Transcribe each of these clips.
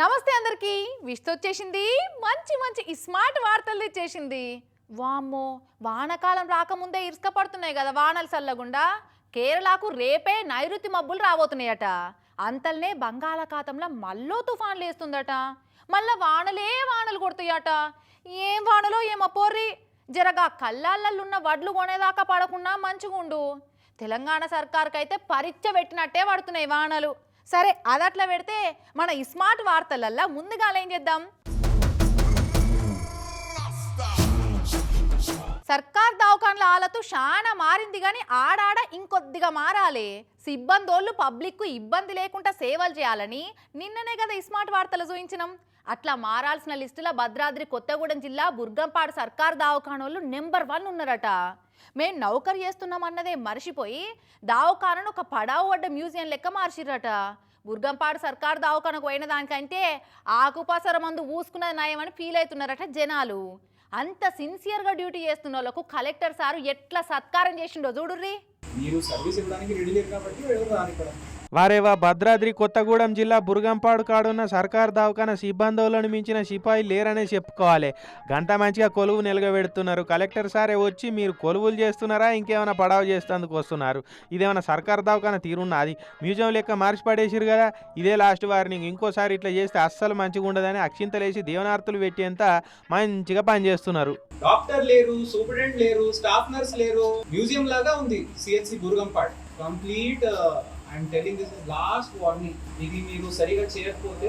నమస్తే అందరికి. విష్త వచ్చేసింది. మంచి మంచి స్మార్ట్ వార్తలు తెచ్చేసింది వామ్మో వానకాలం రాకముందే ఇసుక పడుతున్నాయి కదా వానలు చల్లగుండా? కేరళకు రేపే నైరుతి మబ్బులు రాబోతున్నాయట. అంతల్నే బంగాళాఖాతంలో మళ్ళో తుఫాన్లు వేస్తుందట మళ్ళా వానలే వానలు కొడుతాయట. ఏం వానలో ఏమో పోర్రి. జరగా కళ్ళాళ్ళున్న వడ్లు కొనేదాకా పడకుండా మంచిగుండు. తెలంగాణ సర్కార్కైతే పరీక్ష పెట్టినట్టే పడుతున్నాయి వానలు. సరే అదట్లా పెడితే మన ఈ స్మార్ట్ వార్తలల్లా ముందుగా ఏం చేద్దాం? సర్కార్ దవాఖాన్ల ఆలతో చాలా మారింది కానీ ఆడాడ ఇంకొద్దిగా మారాలి. సిబ్బందోళ్ళు పబ్లిక్కు ఇబ్బంది లేకుండా సేవలు చేయాలని నిన్ననే కదా ఈ స్మార్ట్ వార్తలు చూపించినాం అట్లా మారాల్సిన లిస్టులో భద్రాద్రి కొత్తగూడెం జిల్లా బుర్గంపాడు సర్కార్ దావఖానోళ్ళు నెంబర్ వన్ ఉన్నారట. మేం నౌకరు చేస్తున్నామన్నదే మర్చిపోయి దావఖానను ఒక పడావు పడ్డ మ్యూజియం లెక్క మార్చిర్రట. బుర్గంపాడు సర్కార్ దావఖానకు పోయిన దానికంటే ఆకుపసర మందు ఊసుకున్నది నయమని ఫీల్ అవుతున్నారట జనాలు. అంత సిన్సియర్గా డ్యూటీ చేస్తున్న వాళ్ళకు కలెక్టర్ సారు ఎట్లా సత్కారం చేసిండో చూడుర్రీ. మీరు సర్వీస్ ఇవ్వడానికి రెడీ లేరు కాబట్టి ఎవరు రాని ఇక్కడ వారేవా భద్రాద్రి కొత్తగూడెం జిల్లా బురుగంపాడు కాడున్న సర్కార్ దవాఖాన సిబ్బందులను మించిన సిపాయి లేరనే చెప్పుకోవాలి. గంట మంచిగా కొలువు నిలగబెడుతున్నారు. కలెక్టర్ సారే వచ్చి మీరు కొలువులు చేస్తున్నారా? ఇంకేమైనా పడావు చేస్తేందుకు వస్తున్నారు? ఇదేమైనా సర్కార్ దవాఖాన తీరున్నది మ్యూజియం లెక్క మార్చి పడేసిరు కదా? ఇదే లాస్ట్ వార్నింగ్. ఇంకోసారి ఇట్లా చేస్తే అస్సలు మంచిగా ఉండదని అక్షింతలేసి దేవనార్తులు పెట్టేంత మంచిగా పనిచేస్తున్నారు డాక్టర్ లేరు సూపరింటెండెంట్ లేరు స్టాఫ్ నర్స్ లేరు. మ్యూజియం లాగా ఉంది CHC Burgampad. Complete I'm telling this is last warning ఇది మీరు సరిగా చేయకపోతే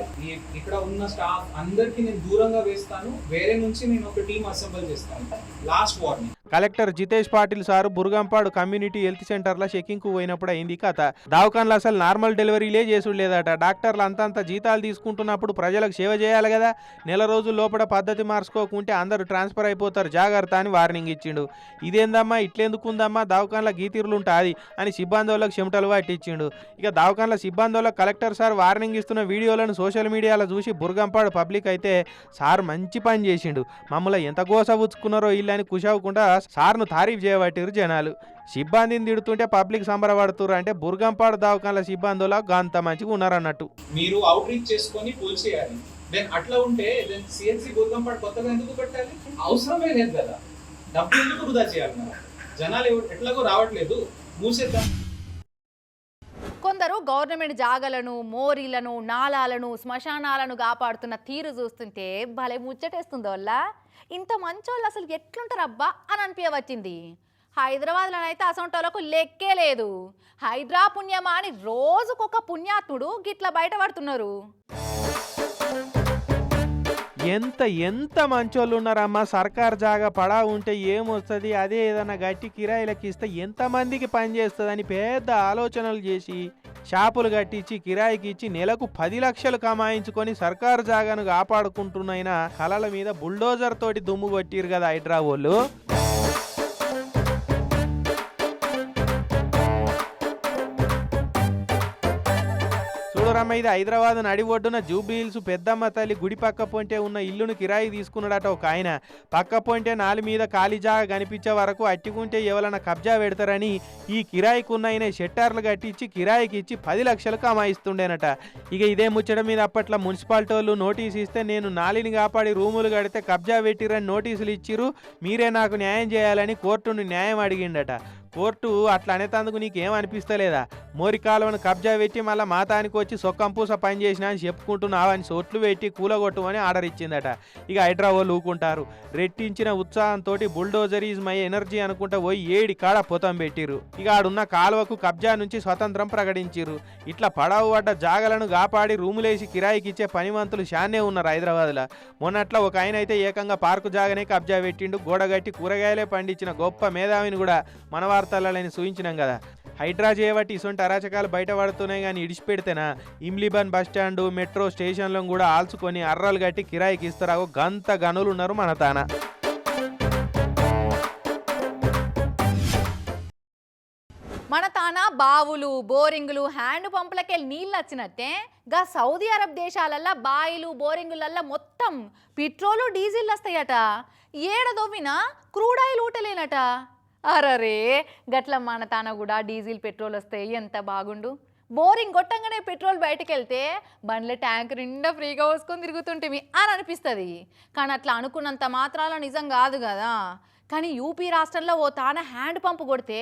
ఇక్కడ ఉన్న స్టాఫ్ అందరికి నేను దూరంగా వేస్తాను. వేరే నుంచి నేను ఒక టీం అసెంబుల్ చేస్తాను. Last warning collector Jitesh Patil sir Burgampad community health సెంటర్లో చెకింగ్కు పోయినప్పుడు అయింది కథ. దావకాన్లు అసలు నార్మల్ డెలివరీలే చేసుడు లేదట డాక్టర్లు అంతంత జీతాలు తీసుకుంటున్నప్పుడు ప్రజలకు సేవ చేయాలి కదా. నెల రోజుల లోపల పద్ధతి మార్చుకోకుంటే అందరూ ట్రాన్స్ఫర్ అయిపోతారు. జాగ్రత్త అని వార్నింగ్ ఇచ్చిండు. ఇదేందమ్మా? ఇట్లెందుకుందమ్మా? దవాఖాన్ల గీతీరులు ఉంటుంది అని సిబ్బంది వాళ్ళకి చెమటలు పట్టించిండు ఇక దావకాన్ల సిబ్బంది వాళ్ళకి కలెక్టర్ సార్ వార్నింగ్ ఇస్తున్న వీడియోలను సోషల్ మీడియాలో చూసి బురుగంపాడు పబ్లిక్ అయితే సార్ మంచి పని చేసిండు. మమ్మల్ని ఎంత గోస ఉచ్చుకున్నారో ఇల్లని కుషావకుండా సార్ను తారీఫ్ చేయబట్టిరు జనాలు. సిబ్బందిని తిడుతుంటే పబ్లిక్ సంబరపడుతురు అంటే బుర్గంపాడు దవాఖాన్ల సిబ్బందుల అంత మంచిగా ఉన్నారన్నట్టు. మీరు అవుట్ రీచ్ చేసుకొని పోల్ చేయాలి. దెన్ అట్లా ఉంటే దెన్ సిఎన్సి బుర్గంపాడ్ కొత్తగా ఎందుకు పెట్టాలి అవసరమే లేదు కదా. డబ్బు ఎందుకు వృధా చేయాలి జనాలు ఎట్లాగో రావట్లేదు. మూసేద్దాం. కొందరు గవర్నమెంట్ జాగలను మోరీలను నాలాలను శ్మశానాలను కాపాడుతున్న తీరు చూస్తుంటే భలే ముచ్చటేస్తుంది వల్ల ఇంత మంచోళ్ళు అసలు ఎట్లుంటారబ్బా అని అనిపించవచ్చింది హైదరాబాద్లోనైతే అసొంటోళ్ళకు లెక్కే లేదు. హైదరా పుణ్యమా అని రోజుకొక పుణ్యాత్ముడు గిట్ల బయటపడుతున్నారు ఎంత ఎంత మంచోళ్ళు ఉన్నారమ్మా. సర్కార్ జాగా పడా ఉంటే ఏమొస్తుంది? అదే ఏదైనా గట్టి కిరాయిలకి ఇస్తే ఎంతమందికి పని చేస్తుందని పెద్ద ఆలోచనలు చేసి షాపులు కట్టించి కిరాయికి ఇచ్చి నెలకు పది లక్షలు కమాయించుకొని సర్కారు జాగాను కాపాడుకుంటున్నైనా కళల మీద బుల్డోజర్ తోటి దుమ్ము కొట్టిరు కదా హైడ్రా వాళ్ళు చూడరమ్మ ఇది హైదరాబాద్ నడి ఒడ్డున జూబ్లీహిల్స్ పెద్దమ్మ తల్లి గుడి పక్క పొంటే ఉన్న ఇల్లును కిరాయి తీసుకున్నాడట ఒక ఆయన. పక్క పొంటే నాలి మీద ఖాళీ జాగా కనిపించే వరకు అట్టుకుంటే ఎవరైనా కబ్జా పెడతారని ఈ కిరాయికున్న ఆయన షెట్టార్లు కట్టించి కిరాయికి ఇచ్చి పది లక్షలు కమాయిస్తుండేనట ఇక ఇదే ముచ్చట మీద అప్పట్లో మున్సిపాలిటీ వాళ్ళు నోటీస్ ఇస్తే నేను నాలిని కాపాడి రూములు కడితే కబ్జా పెట్టిరని నోటీసులు ఇచ్చిరు మీరే నాకు న్యాయం చేయాలని కోర్టును న్యాయం అడిగిండట. కోర్టు అట్లా అనేటందుకు నీకేం అనిపిస్తలేదా? మోరి కాలువను కబ్జా పెట్టి మళ్ళీ మాతానికి వచ్చి సొక్కంపూస పని చేసినా అని చెప్పుకుంటున్నావు అని సొట్లు పెట్టి కూలగొట్టమని ఆర్డర్ ఇచ్చిందట. ఇక హైదరాబాద్ ఊకుంటారు రెట్టించిన ఉత్సాహంతో బుల్డోజర్ ఈజ్ మై ఎనర్జీ అనుకుంటా పోయి ఏడి కాడ పొతం పెట్టిరు ఇక ఆడున్న కాలువకు కబ్జా నుంచి స్వతంత్రం ప్రకటించిరు ఇట్లా పడవ పడ్డ జాగలను కాపాడి రూములేసి కిరాయికిచ్చే పనివంతులు శాన్నే ఉన్నారు హైదరాబాద్లో. మొన్నట్లా ఒక ఆయన అయితే ఏకంగా పార్కు జాగనే కబ్జా పెట్టిండు. గోడగట్టి కూరగాయలే పండించిన గొప్ప మేధావిని కూడా మన వార్తలని సూచించినాం కదా. హైడ్రా చేయబట్టి ఇటువంటి అరాచకాలు బయటపడుతున్నాయి కానీ ఇడిచిపెడితేనా? ఇమ్లిబన్ బస్ స్టాండ్ మెట్రో స్టేషన్లను కూడా ఆల్చుకొని అర్రలు కట్టి కిరాయికి ఇస్తారాగో గంత గనులు ఉన్నారు మన తాన. మన తాన బావులు బోరింగులు హ్యాండ్ పంపులకెళ్ళి నీళ్ళు వచ్చినట్టే గా సౌదీ అరబ్ దేశాలల్లో బాయిలు బోరింగులల్లో మొత్తం పెట్రోలు డీజిల్ వస్తాయట ఏడ క్రూడాయిల్ క్రూడ్ ఆయిల్ ఊటలేనట. అరరే గట్ల మన తాన కూడా డీజిల్ పెట్రోల్ వస్తే ఎంత బాగుండు? బోరింగ్ కొట్టంగానే పెట్రోల్ బయటకు వెళ్తే బండ్ల ట్యాంక్ నిండా ఫ్రీగా పోసుకొని తిరుగుతుంటిమి అని అనిపిస్తుంది. కానీ అట్లా అనుకున్నంత మాత్రాల నిజం కాదు కదా. కానీ యూపీ రాష్ట్రంలో ఓ తాన హ్యాండ్ పంప్ కొడితే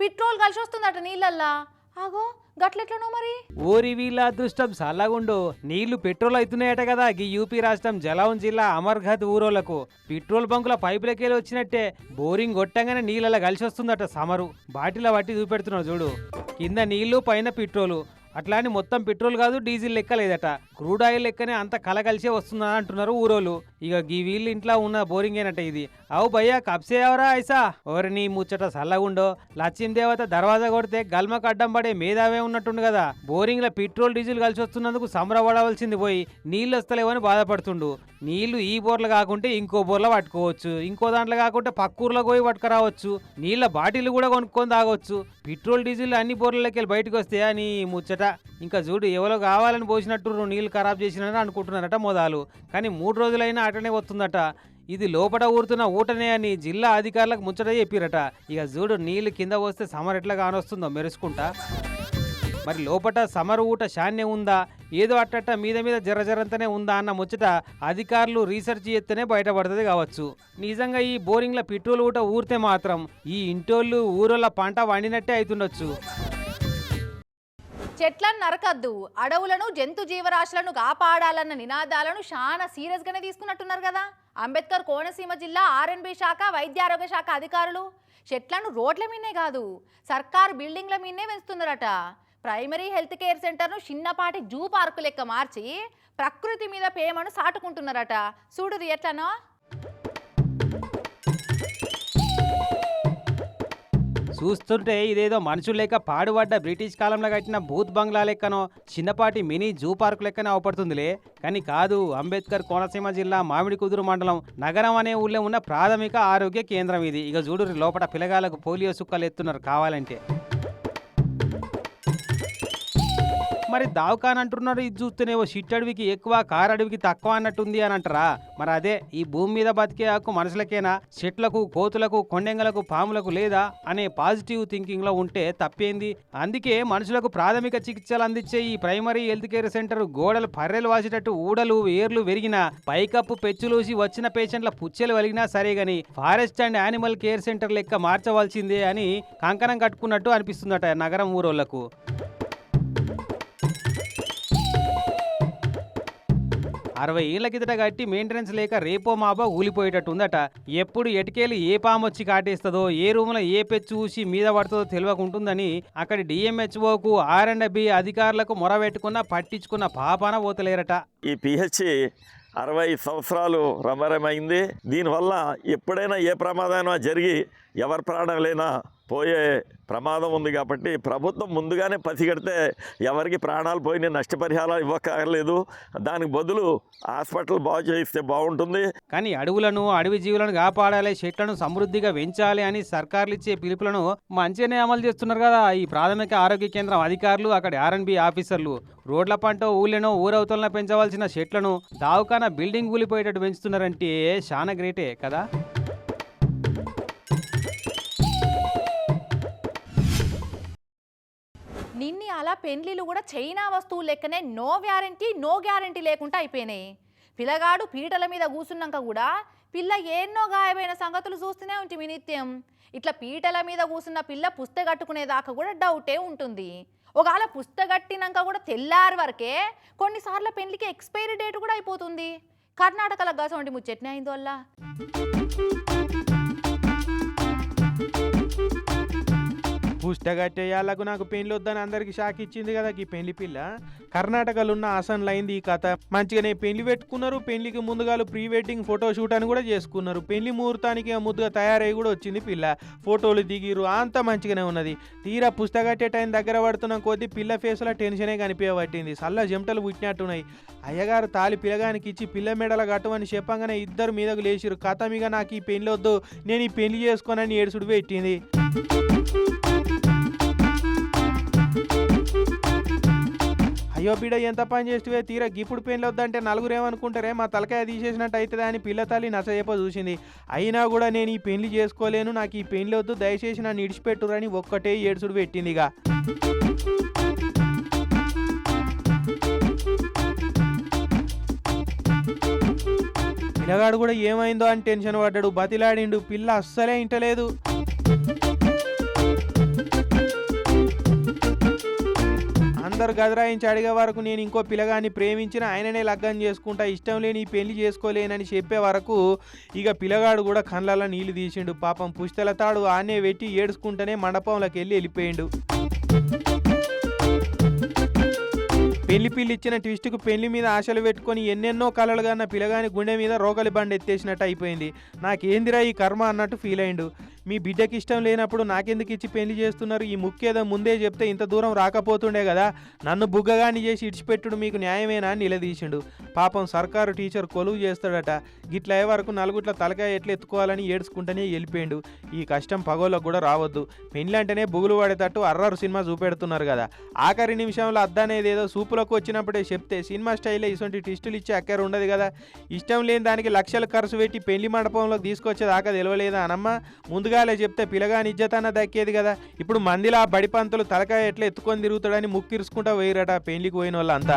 పెట్రోల్ కలిసి వస్తుందట నీళ్ళల్లా. ఆగో గట్లెట్లనో మరి? ఓరి వీళ్ళ అదృష్టం సల్లగుండు. నీళ్ళు పెట్రోల్ అవుతున్నాయట కదా గీ యూపీ రాష్ట్రం జలౌన్ జిల్లా అమర్ఘత్ ఊరోలకు పెట్రోల్ బంకుల పైపులకెళ్ళి వచ్చినట్టే బోరింగ్ కొట్టంగానే నీళ్ళలా కలిసి వస్తుందట సమరు. బాటిల పట్టి చూపెడుతున్నావు చూడు. కింద నీళ్ళు పైన పెట్రోలు. అట్లా అని మొత్తం పెట్రోల్ కాదు డీజిల్ లెక్క లేదట. క్రూడ్ ఆయిల్ లెక్కనే అంత కలగలిసే వస్తుందని అంటున్నారు ఊరోళ్ళు. ఇక గీ వీళ్ళు ఇంట్లో ఉన్న బోరింగ్ ఏనట ఇది. అవు భయ్యా కప్సే ఎవరా ఐసా? ఎవరిని నీ ముచ్చట సల్లగుండో. లక్ష్మీ దేవత దర్వాజా కొడితే గల్మకు అడ్డం పడే మేధావే ఉన్నట్టుండు కదా. బోరింగ్లో పెట్రోల్ డీజిల్ కలిసి వస్తున్నందుకు సంబరపడవలసింది పోయి నీళ్ళు వస్తలేవని బాధపడుతుండు. నీళ్ళు ఈ బోర్లు కాకుంటే ఇంకో బోర్లో పట్టుకోవచ్చు. ఇంకో దాంట్లో కాకుంటే పక్కూర్లో పోయి పట్టుకురావచ్చు. నీళ్ళ బాటిల్ కూడా కొనుక్కొని తాగొచ్చు. పెట్రోల్ డీజిల్ అన్ని బోర్లకి వెళ్ళి బయటకు వస్తే అని ముచ్చట ఇంకా చూడు ఎవరో కావాలని పోసినట్టు నీళ్ళు ఖరాబ్ చేసినని అనుకుంటున్నారట మొదలు. కానీ మూడు రోజులైనా అటనే వస్తుందట. ఇది లోపల ఊరుతున్న ఊటనే అని జిల్లా అధికారులకు ముచ్చట చెప్పిరట. ఇక చూడు నీళ్ళు కింద వస్తే సమర్ ఎట్లా కానొస్తుందో మెరుసుకుంటా మరి లోపట సమర్ ఊట శాన్యం ఉందా? ఏదో అట్టట్ట మీద మీద జర జరంతనే ఉందా అన్న ముచ్చట అధికారులు రీసెర్చ్ చేస్తేనే బయటపడుతుంది కావచ్చు. నిజంగా ఈ బోరింగ్ల పెట్రోల్ ఊట ఊరితే మాత్రం ఈ ఇంటోళ్ళు ఊరోళ్ళ పంట వండినట్టే అవుతుండొచ్చు చెట్లను నరకద్దు. అడవులను జంతు జీవరాశులను కాపాడాలన్న నినాదాలను చాలా సీరియస్గానే తీసుకున్నట్టున్నారు కదా. అంబేద్కర్ కోనసీమ జిల్లా ఆర్ఎన్బి శాఖ వైద్యారోగ్య శాఖ అధికారులు. చెట్లను రోడ్ల మీదనే కాదు సర్కారు బిల్డింగ్ల మీదే పెంచుతున్నారట. ప్రైమరీ హెల్త్ కేర్ సెంటర్ను చిన్నపాటి జూ పార్కు లెక్క మార్చి ప్రకృతి మీద ప్రేమను సాటుకుంటున్నారట. చూడుది ఎట్లనో? చూస్తుంటే ఇదేదో మనుషులు లేక పాడుపడ్డ బ్రిటిష్ కాలంలో కట్టిన భూత్ బంగ్లా లెక్కనో చిన్నపాటి మినీ జూ పార్క్ లెక్కనే అవపడుతుందిలే. కానీ కాదు అంబేద్కర్ కోనసీమ జిల్లా మామిడి కుదురు మండలం నగరం అనే ఊళ్ళో ఉన్న ప్రాథమిక ఆరోగ్య కేంద్రం ఇది. ఇక చూడు లోపల పిల్లగాలకు పోలియో సుక్కలు ఎత్తున్నారు కావాలంటే. మరి దావకాన్ అంటున్నారు ఇది చూస్తేనేవో షిట్ అడవికి ఎక్కువ కార్ అడవికి తక్కువ అన్నట్టుంది అని అంటారా? మరి అదే ఈ భూమి మీద బతికే హక్కు మనుషులకేనా చెట్లకు కోతులకు కొండెంగలకు పాములకు లేదా? అనే పాజిటివ్ థింకింగ్లో ఉంటే తప్పేంది? అందుకే మనుషులకు ప్రాథమిక చికిత్సలు అందించే ఈ ప్రైమరీ హెల్త్ కేర్ సెంటర్ గోడలు పర్రెలు వాసేటట్టు ఊడలు ఏర్లు వెరిగిన పైకప్పు పెచ్చులూసి వచ్చిన పేషెంట్ల పుచ్చెలు వెలిగినా సరే గాని forest and animal care centre లెక్క మార్చవలసిందే అని కంకణం కట్టుకున్నట్టు అనిపిస్తుందట నగరం ఊరోళ్ళకు అరవై ఏళ్ళ కిందట కట్టి మెయింటెనెన్స్ లేక రేపో మాపో ఊలిపోయేటట్టు ఉందట ఎప్పుడు ఎటుకేలు ఏ పాము వచ్చి కాటేస్తుందో ఏ రూమ్లో ఏ పెచ్చు ఊసి మీద పడుతుందో తెలియకుంటుందని అక్కడి డిఎంహెచ్ఓకు ఆర్ అండ్ బి అధికారులకు మొరబెట్టుకున్న పట్టించుకున్న పాపాన పోతలేరట. ఈ పిహెచ్సి అరవై సంవత్సరాలు రమరమైంది. దీనివల్ల ఎప్పుడైనా ఏ ప్రమాదమైనా జరిగి ఎవరి ప్రాణాలైనా పోయే ప్రమాదం ఉంది కాబట్టి ప్రభుత్వం ముందుగానే పసిగడితే ఎవరికి ప్రాణాలు పోయిన నష్టపరిహారం ఇవ్వక్కర్లేదు. దానికి బదులు హాస్పిటల్ బాగు చేయిస్తే బాగుంటుంది. కానీ అడవులను అడవి జీవులను కాపాడాలి చెట్లను సమృద్ధిగా పెంచాలి అని సర్కార్లు ఇచ్చే పిలుపులను మంచిగానే అమలు చేస్తున్నారు కదా. ఈ ప్రాథమిక ఆరోగ్య కేంద్రం అధికారులు అక్కడ ఆర్ఎన్బి ఆఫీసర్లు రోడ్ల పంట ఊళ్ళెనో ఊరవతలన పెంచవలసిన చెట్లను దావుకాన బిల్డింగ్ ఊలిపోయేటట్టు పెంచుతున్నారంటే చాలా గ్రేటే కదా. అలా పెండ్లీలు కూడా చైనా వస్తువులు లెక్కనే నో వ్యారంటీ నో గ్యారంటీ లేకుండా అయిపోయినాయి. పిల్లగాడు పీటల మీద కూసున్నాక కూడా పిల్ల ఎన్నో గాయమైన సంగతులు చూస్తూనే ఉంటుంది నిత్యం. ఇట్లా పీటల మీద కూసున్న పిల్ల పుస్తకట్టుకునేదాకా కూడా డౌటే ఉంటుంది. ఒకవేళ పుస్తకట్టినాక కూడా తెల్లారి వరకే కొన్నిసార్లు పెళ్ళికి ఎక్స్పైరీ డేట్ కూడా అయిపోతుంది. కర్ణాటకలో గసంటి ముచ్చట్నే అయింది వల్ల పుస్తకట్టేయాలకు నాకు పెళ్ళి వద్దని అందరికి షాక్ ఇచ్చింది కదా ఈ పెళ్ళి పిల్ల. కర్ణాటకలో ఉన్న ఆసన్లు అయింది ఈ కథ. మంచిగానే పెళ్ళి పెట్టుకున్నారు పెళ్ళికి ముందుగాలు ప్రీ వెడ్డింగ్ ఫోటో షూట్ అని కూడా చేసుకున్నారు. పెళ్ళి ముహూర్తానికి ముద్దుగా తయారై కూడా వచ్చింది పిల్ల. ఫోటోలు దిగిరు అంత మంచిగానే ఉన్నది. తీరా పుస్తకట్టే టైం దగ్గర పడుతున్న కొద్దీ పిల్ల ఫేస్లో టెన్షనే కనిపించబట్టింది సల్ల చెమటలు పుట్టినట్టున్నాయి. అయ్యగారు తాలి పిల్లగానికి ఇచ్చి పిల్ల మెడల కట్టమని చెప్పంగానే ఇద్దరు మీదకు లేచిరు కథ మీద నాకు ఈ పెళ్ళి వద్దు నేను ఈ పెళ్ళి చేసుకోనని ఏడుసుడు పెట్టింది. అయ్యో బిడ ఎంత పని చేస్తువే? తీరా గిప్పుడు పెయిన్లు వద్దంటే నలుగురు ఏమనుకుంటారే మా తలకాయ తీసేసినట్టు అవుతుందా అని పిల్ల తల్లి నచ్చజెప్ప చూసింది. అయినా కూడా నేను ఈ పెళ్ళి చేసుకోలేను. నాకు ఈ పెళ్ళి వద్దు. దయచేసి నన్ను ఇడిచిపెట్టురని ఒక్కటే ఏడుసుడు పెట్టిందిగా ఇక. పిల్లగాడు కూడా ఏమైందో అని టెన్షన్ పడ్డాడు. బతిలాడిండు. పిల్ల అస్సలే ఇంటలేదు. అందరు గదరాయించి అడిగే వరకు నేను ఇంకో పిల్లగాన్ని ప్రేమించిన ఆయననే లగ్గం చేసుకుంటా ఇష్టం లేని పెళ్ళి చేసుకోలేనని చెప్పే వరకు ఇక పిల్లగాడు కూడా కళ్ళల్లో నీళ్ళు తీసిండు. పాపం పుస్తల తాడు ఆనే పెట్టి ఏడుచుకుంటూనే మండపంలోకి వెళ్ళి వెళ్ళిపోయిండు. పెళ్ళి పిల్లి ఇచ్చిన ట్విస్ట్కు పెళ్ళి మీద ఆశలు పెట్టుకొని ఎన్నెన్నో కలలుగా కన్న పిల్లగాని గుండె మీద రోగలి బండి ఎత్తేసినట్టు అయిపోయింది. నాకేందిరా ఈ కర్మ అన్నట్టు ఫీల్ అయిండు మీ బిడ్డకి ఇష్టం లేనప్పుడు నాకెందుకు ఇచ్చి పెళ్ళి చేస్తున్నారు? ఈ ముఖ్యేదో ముందే చెప్తే ఇంత దూరం రాకపోతుండే కదా. నన్ను బుగ్గగాని చేసి ఇడిచిపెట్టుడు మీకు న్యాయమేనా అని నిలదీసిండు. పాపం సర్కారు టీచర్ కొలువు చేస్తాడట. గిట్ల అయ్యే వరకు నలుగుట్ల తలకాయ ఎట్లా ఎత్తుకోవాలని ఏడ్చుకుంటేనే వెళ్ళిపోయిండు. ఈ కష్టం పగోళ్ళకు కూడా రావద్దు. పెళ్ళి అంటేనే బుగులు పడేటట్టు అర్రారు సినిమా చూపెడుతున్నారు కదా. ఆఖరి నిమిషంలో అద్దనేది ఏదో సూపులకు వచ్చినప్పుడే చెప్తే సినిమా స్టైల్లో ఇటువంటి టిస్టులు ఇచ్చే అక్కర ఉండదు కదా. ఇష్టం లేని దానికి లక్షలు ఖర్చు పెట్టి పెళ్ళి మండపంలోకి తీసుకొచ్చేదాకా తెలియలేదా అనమ్మ? ముందుగాలే చెప్తే పిల్లగాని ఇజ్జతన్న దక్కేది కదా. ఇప్పుడు మందిలా బడిపంతులు తలకాయ ఎట్లా ఎత్తుకొని తిరుగుతాడని ముక్కిరుసుకుంటా పోయిరట పెళ్ళికి పోయిన వాళ్ళంతా.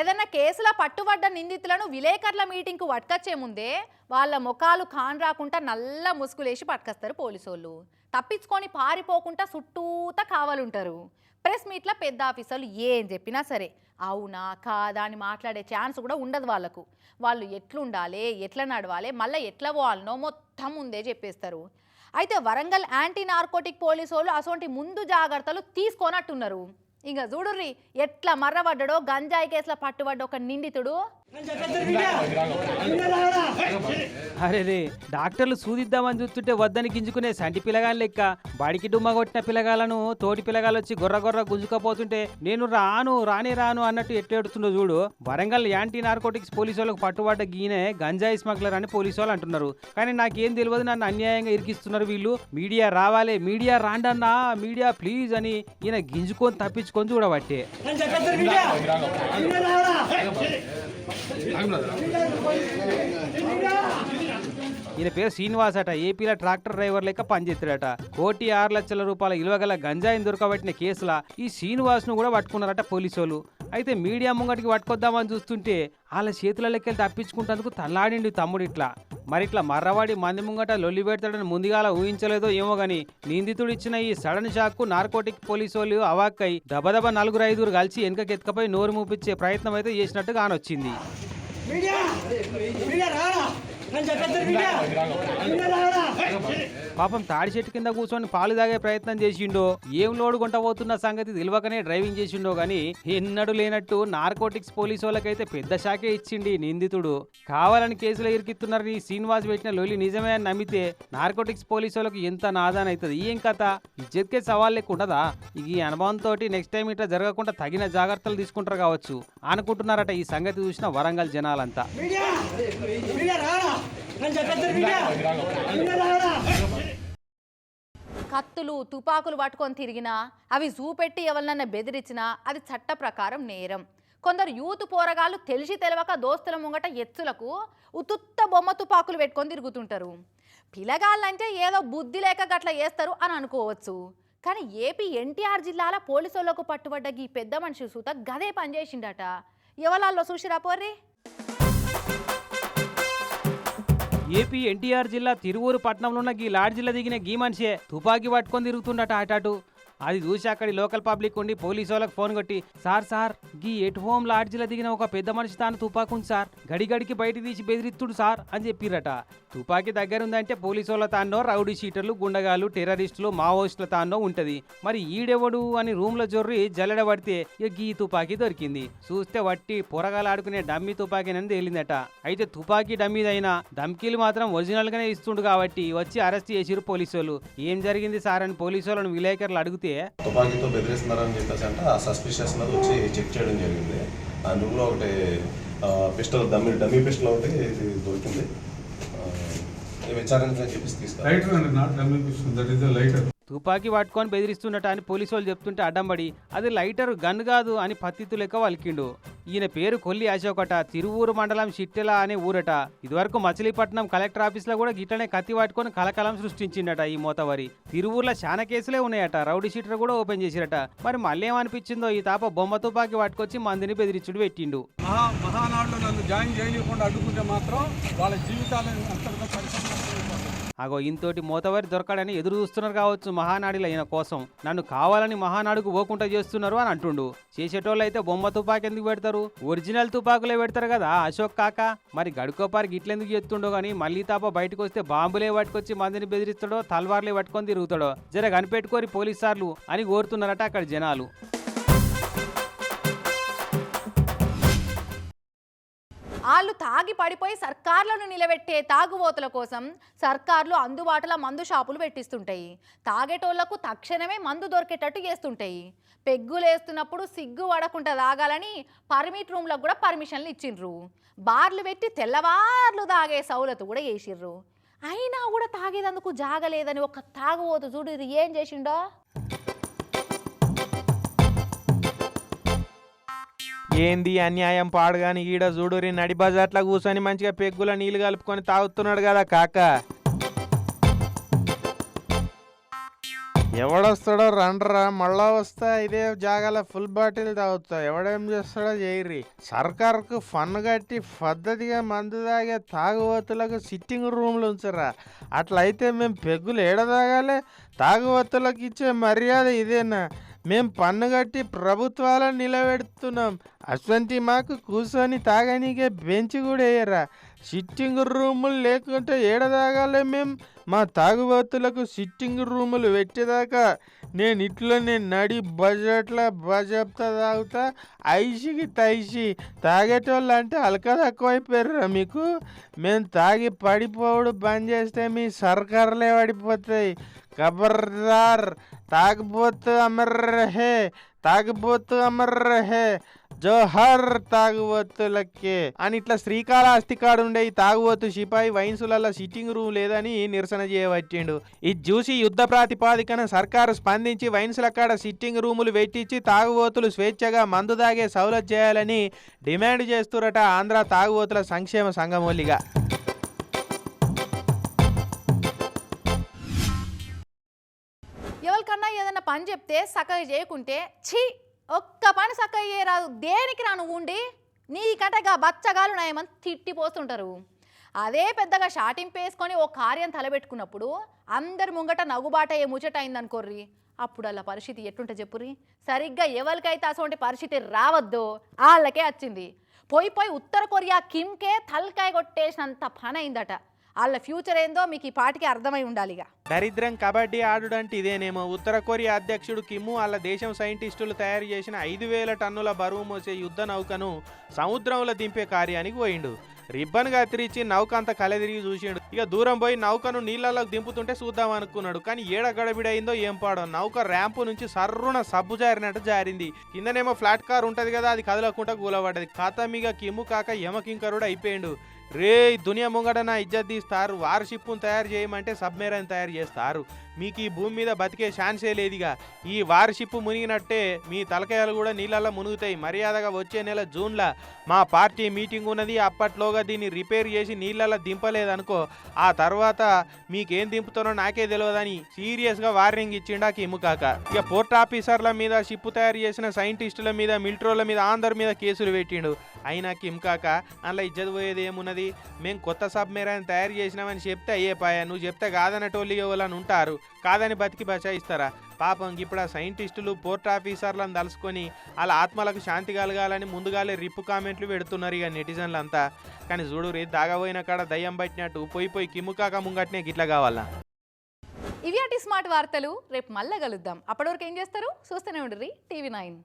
ఏదన్నా కేసుల పట్టుబడ్డ నిందితులను విలేకరుల మీటింగ్కు పట్టుకొచ్చే ముందే వాళ్ళ ముఖాలు కాన్ రాకుండా నల్ల ముసుగులేసి పట్టుకొస్తారు పోలీసోళ్ళు. తప్పించుకొని పారిపోకుండా చుట్టూతా కావాలుంటారు. ప్రెస్ మీట్లో పెద్ద ఆఫీసర్లు ఏం చెప్పినా సరే అవునా కాదా అని మాట్లాడే ఛాన్స్ కూడా ఉండదు వాళ్ళకు. వాళ్ళు ఎట్లుండాలి ఎట్లా నడవాలి మళ్ళీ ఎట్లా పోవాలనో మొత్తం ముందే చెప్పేస్తారు. అయితే వరంగల్ యాంటీ నార్కోటిక్ పోలీసు వాళ్ళు అసొంటి ముందు జాగ్రత్తలు తీసుకోనట్టున్నారు. ఇంకా చూడుర్రి ఎట్లా మర్రబడ్డడో గంజాయి కేసులో పట్టుబడ్డ ఒక నిందితుడు? అరే డాక్టర్లు సూదిద్దామని చూస్తుంటే వద్దని గింజుకునే సంటి పిల్లగాళ్ళ లెక్క బడికి డుమ్మ కొట్టిన పిల్లగాళ్ళను తోటి పిలగాలు వచ్చి గొర్ర గొర్ర గుంజుకపోతుంటే నేను రాను రానే రాను అన్నట్టు ఎట్లేడుతుండో చూడు. వరంగల్ యాంటీ నార్కోటిక్స్ పోలీసు వాళ్ళకు పట్టుబడ్డ గీనే గంజాయి స్మగ్లర్ అని పోలీసు వాళ్ళు అంటున్నారు. కానీ నాకేం తెలియదు నన్ను అన్యాయంగా ఇరికిస్తున్నారు వీళ్ళు. మీడియా రావాలి మీడియా రాండన్నా మీడియా ప్లీజ్ అని ఈయన గింజుకొని తప్పించుకొని చూడబట్టే. ఈయన పేరు శ్రీనివాస్ అట. ఏపీలో ట్రాక్టర్ డ్రైవర్ లెక్క పనిచేస్తాడట. కోటి ఆరు లక్షల రూపాయల ఇలువగల గంజాయిని దొరకబట్టిన కేసుల ఈ శ్రీనివాస్ను కూడా పట్టుకున్నారట పోలీసులు అయితే మీడియా ముంగటికి పట్టుకొద్దామని చూస్తుంటే వాళ్ళ చేతుల లెక్కలు తప్పించుకుంటేందుకు తల్లాడిండు తమ్ముడు ఇట్లా మరి ఇట్లా మర్రవాడి మంది ముంగట లొల్లి పెడతాడని ముందుగాల ఊహించలేదో ఏమో గాని నిందితుడు ఇచ్చిన ఈ సడన్ షాక్కు నార్కోటిక్ పోలీసు వాళ్ళు అవాక్కై దబదబ నలుగురు ఐదుగురు కలిసి వెనకకెత్తకపోయి నోరు మూపించే ప్రయత్నం అయితే చేసినట్టు కానొచ్చింది పాపం తాడి చెట్టు కింద కూర్చొని పాలు తాగే ప్రయత్నం చేసిండో ఏం లోడు కొంట పోతున్న సంగతి తెలియకనే డ్రైవింగ్ చేసిండో గాని ఎన్నడూ లేనట్టు నార్కోటిక్స్ పోలీసు వాళ్ళకైతే పెద్ద షాకే ఇచ్చిండి ఈ నిందితుడు. కావాలని కేసులో ఇరికిస్తున్నారని శ్రీనివాస్ పెట్టిన లొలి నిజమే అని నమ్మితే నార్కోటిక్స్ పోలీసు వాళ్ళకి ఎంత నాదాన్ అవుతుంది ఏం కథ? ఇజ్జత్కే సవాల్ ఇక ఈ అనుభవంతో నెక్స్ట్ టైం ఇట్లా జరగకుండా తగిన జాగ్రత్తలు తీసుకుంటారు కావచ్చు. అనుకుంటున్నారట ఈ సంగతి చూసిన వరంగల్ జనాలంతా. కత్తులు తుపాకులు పట్టుకొని తిరిగినా అవి చూపెట్టి ఎవరినన్నా బెదిరించినా అది చట్ట ప్రకారం నేరం. కొందరు యూత్ పోరగాళ్ళు తెలిసి తెలవక దోస్తుల ముంగట ఎత్తులకు ఉతుత్త బొమ్మ తుపాకులు పెట్టుకొని తిరుగుతుంటారు. పిలగాళ్ళంటే ఏదో బుద్ధి లేక గట్ల చేస్తారు అని అనుకోవచ్చు. కానీ ఏపీ ఎన్టీఆర్ జిల్లాల పోలీసులకు పట్టుబడ్డ ఈ పెద్ద మనిషి సూత గదే పనిచేసిండట. ఎవలాల్లో చూసిరా పోర్రీ? ఏపీ ఎన్టీఆర్ జిల్లా తిరువూరు పట్నంలో ఉన్న గీ లాడ్జిలో దిగిన గీ మనిషే తుపాకీ పట్టుకొని తిరుగుతుండట అటాటు అది చూసి అక్కడి లోకల్ పబ్లిక్ ఉండి పోలీసు వాళ్ళకి ఫోన్ కొట్టి సార్ సార్ గీ ఎట్ హోమ్ లాడ్జిలో దిగిన ఒక పెద్ద మనిషి తాను తుపాకు ఉంది సార్. గడి గడికి బయట తీసి బెదిరిస్తుడు సార్ అని చెప్పిరట తుపాకీ దగ్గర ఉందంటే పోలీసు వాళ్ళ తానో రౌడీ షీటర్లు గుండగాలు టెర్రరిస్టులు మావోయిస్టుల తానో ఉంటది. మరి ఈడెవడు అని రూమ్లో జొర్రి జల్లెడ పడితే ఇక గీ తుపాకీ దొరికింది. చూస్తే వట్టి పొరగాలు ఆడుకునే డమ్మీ తుపాకీనని తేలిందట. అయితే తుపాకీ డమ్మీదైనా ధమ్కీలు మాత్రం ఒరిజినల్ గానే ఇస్తుండు కాబట్టి వచ్చి అరెస్ట్ చేసిరు పోలీసు వాళ్ళు. ఏం జరిగింది సార్? అని పోలీసు వాళ్ళని విలేకరులు అడిగితే తుపాకీతో బెదిరిస్తున్నారని చెప్పేసి అంటే ఆ సస్పిషియస్ అనేది వచ్చి చెక్ చేయడం జరిగింది. ఆ రూమ్లో ఒకటి పిస్టల్ డమ్మీ డమ్మీ పిస్టల్ ఒకటి దొరికింది. విచారించని చెప్పేసి తీసుకురా తుపాకీ పట్టుకొని బెదిరిస్తున్నట అని పోలీసు వాళ్ళు చెప్తుంటే అడ్డంబడి అది లైటర్ గన్ కాదు అని పత్తిత్తు లెక్క వలికిండు. ఈయన పేరు కొల్లి అశోకట తిరువూరు మండలం చిట్టెల అనే ఊరట. ఇదివరకు మచిలీపట్నం కలెక్టర్ ఆఫీస్లో కూడా గిట్లనే కత్తి పట్టుకొని కలకలం సృష్టించిండట ఈ మోతవరి. తిరువూరులో చాలా కేసులే ఉన్నాయట రౌడీ షీటర్ కూడా ఓపెన్ చేసిరట. మరి మళ్ళీ ఏమనిపించిందో ఈ తాప బొమ్మ తుపాకి పట్టుకొచ్చి మందిని బెదిరించుడు పెట్టిండు. మహా మహానాడులో నన్ను జాయిన్ చేయకుండా అడ్డుకుంటే మాత్రం వాళ్ళ జీవితాలను అంతర్గత అగో ఇంతోటి మోతవరి దొరకడని ఎదురు చూస్తున్నారు కావచ్చు మహానాడిలో ఈయన కోసం. నన్ను కావాలని మహానాడుకు పోకుండా చేస్తున్నారు అని అంటుండు. చేసేటోళ్ళు అయితే బొమ్మ తుపాకి ఎందుకు పెడతారు? ఒరిజినల్ తుపాకులే పెడతారు కదా అశోక్ కాక? మరి గడుకోపారి ఇట్లెందుకు చెప్తుండో కానీ మళ్ళీ తాప బయటకు వస్తే బాంబులే పట్టుకొచ్చి మందిని బెదిరిస్తాడో తల్వార్లే పట్టుకొని తిరుగుతాడో. జర కనిపెట్టుకోరి పోలీస్ సార్లు అని కోరుతున్నారట అక్కడ జనాలు. వాళ్ళు తాగి పడిపోయి సర్కార్లను నిలబెట్టే తాగుబోతుల కోసం సర్కార్లు అందుబాటులో మందు షాపులు పెట్టిస్తుంటాయి. తాగేటోళ్ళకు తక్షణమే మందు దొరికేటట్టు చేస్తుంటాయి. పెగ్గులు వేస్తున్నప్పుడు సిగ్గు పడకుండా తాగాలని పర్మిట్ రూమ్లకు కూడా పర్మిషన్లు ఇచ్చిండ్రు. బార్లు పెట్టి తెల్లవార్లు తాగే సౌలతు కూడా చేసిర్రు. అయినా కూడా తాగేదందుకు జాగలేదని ఒక తాగుబోతు చూడు ఇది ఏం చేసిండో? ఏంది అన్యాయం? పాడుగాని ఈడ చూడురి నడి బజార్లో కూర్చొని మంచిగా పెగ్గుల నీళ్ళు కలుపుకొని తాగుతున్నాడు కదా కాక. ఎవడొస్తాడో రండ్రా మళ్ళా వస్తా ఇదే జాగాల ఫుల్ బాటిల్ తాగుతా. ఎవడేం చేస్తాడో చేయరి సర్కార్కు ఫన్ కట్టి పద్ధతిగా మందు తాగే తాగుబోతులకు సిట్టింగ్ రూమ్లు ఉంచరా అట్లయితే మేము పెగ్గులు ఏడ తాగాలి? తాగుబోతులకు ఇచ్చే మర్యాద ఇదేనా? మేం పన్ను కట్టి ప్రభుత్వాలను నిలబెడుతున్నాం. అసంటి మాకు కూర్చొని తాగనీకే బెంచ్ కూడా వేయరా. సిట్టింగ్ రూములు లేకుంటే ఏడదాగాలే తాగాలి మేం? మా తాగుబోతులకు సిట్టింగ్ రూములు పెట్టేదాకా నేను ఇట్లనే నడి బజెట్ల బజప్తా తాగుతా ఐసికి తైసి. తాగేటోళ్ళు అంటే అలక తక్కువైపోయారా మీకు. మేము తాగి పడిపోవుడు బంద్ చేస్తే మీ సర్కారులే పడిపోతాయి. ఖబర్దార్ తాగబోతు అమర్ రహే తాగుబోతు అమర్ రహే జోహర్ తాగుబోతులకే అని ఇట్లా శ్రీకాళహస్తి కాడు ఉండే ఈ తాగుబోతు సిపాయి వైన్సులలో సిట్టింగ్ రూమ్ లేదని నిరసన చేయవచ్చిండు ఇది చూసి యుద్ధ ప్రాతిపాదికన సర్కారు స్పందించి వైన్సుల కాడ సిట్టింగ్ రూములు పెట్టించి తాగుబోతులు స్వేచ్ఛగా మందు తాగే సౌలత్ చేయాలని డిమాండ్ చేస్తురట ఆంధ్ర తాగుబోతుల సంక్షేమ సంఘమూలిగా ఎవరికన్నా ఏదైనా పని చెప్తే సక్కగా చేయకుంటే ఛీ ఒక్క పని సక్కగా చేయరాదు. దేనికి రాను ఉండి? నీకటగా బచ్చగాలు నాయమని తిట్టిపోతుంటారు అదే పెద్దగా షాటింపు వేసుకొని ఓ కార్యం తలబెట్టుకున్నప్పుడు అందరి ముంగట నగుబాట ఏ ముచ్చట అయిందనుకోర్రి. అప్పుడు అలా పరిస్థితి ఎట్టుంటే చెప్పుర్రి? సరిగ్గా ఎవరికైతే అటువంటి పరిస్థితి రావద్దో వాళ్ళకే వచ్చింది పోయి పోయి ఉత్తర కొరియా కిమ్కే తలకాయ కొట్టేసినంత పని అయిందట వాళ్ళ ఫ్యూచర్ ఏందో మీకు ఈ పాటికి అర్థమై ఉండాలి ఇక దరిద్రం కబడ్డీ ఆడుడంటే ఇదేనేమో. ఉత్తర కొరియా అధ్యక్షుడు కిమ్ము వాళ్ళ దేశం సైంటిస్టులు తయారు చేసిన ఐదు వేల టన్నుల బరువు మోసే యుద్ధ నౌకను సముద్రంలో దింపే కార్యానికి పోయిండు. రిబ్బన్ కత్తిరించి నౌక అంతా కలెదిరిగి చూసిండు. ఇక దూరం పోయి నౌకను నీళ్ళలోకి దింపుతుంటే చూద్దాం అనుకున్నాడు. కానీ ఏడ గడబిడైందో ఏం పాడో. నౌక ర్యాంపు నుంచి సర్రున సబ్బు జారినట్టు జారింది. కిందనేమో ఫ్లాట్ కార్ ఉంటది కదా అది కదలకుండా కూలబడ్డది. ఖాతామిగా కిమ్ము కాక యమకింకరుడు అయిపోయిండు. రే దునియా ముంగట నా ఇజ్జత్ తీస్తారు. వార్షిప్ను తయారు చేయమంటే సబ్మెరైన్ తయారు చేస్తారు. మీకు ఈ భూమి మీద బతికే ఛాన్సే లేదుగా. ఈ వార్షిప్ మునిగినట్టే మీ తలకాయలు కూడా నీళ్ళల్లో మునుగుతాయి. మర్యాదగా వచ్చే నెల జూన్లో మా పార్టీ మీటింగ్ ఉన్నది. అప్పట్లోగా దీన్ని రిపేర్ చేసి నీళ్ళల్లో దింపలేదనుకో ఆ తర్వాత మీకేం దింపుతానో నాకే తెలియదని సీరియస్గా వార్నింగ్ ఇచ్చిండా కిమ్ముకాక ఇక పోర్ట్ ఆఫీసర్ల మీద షిప్ తయారు చేసిన సైంటిస్టుల మీద మిలిటరీల మీద అందరి మీద కేసులు పెట్టిండు. అయినా కిమ్కాక అందులో ఇజ్జత్ పోయేది ఏమున్నది? మేము కొత్త సబ్మెరైన్ తయారు చేసినామని చెప్తే అయ్యే పాయ. నువ్వు చెప్తే కాదనటోళ్ళు ఎవరని ఉంటారు. కాదని బతికి బచాయిస్తారా? పాపం ఇప్పుడు ఆ సైంటిస్టులు పోర్ట్ ఆఫీసర్లను తలుసుకొని వాళ్ళ ఆత్మలకు శాంతి కలగాలని ముందుగాలే రిప్పు కామెంట్లు పెడుతున్నారు ఇక నెటిజన్లు అంతా కానీ చూడు రే దాగబోయిన కాడ దయ్యం పట్టినట్టు పోయి పోయి కిమ్ముకాక ముంగట్నే గిట్లా కావాలా? ఇవి అటి స్మార్ట్ వార్తలు రేపు మళ్ళా కలుద్దాం. అప్పటి వరకు ఏం చేస్తారు? చూస్తూనే ఉండరు టీవీ నైన్.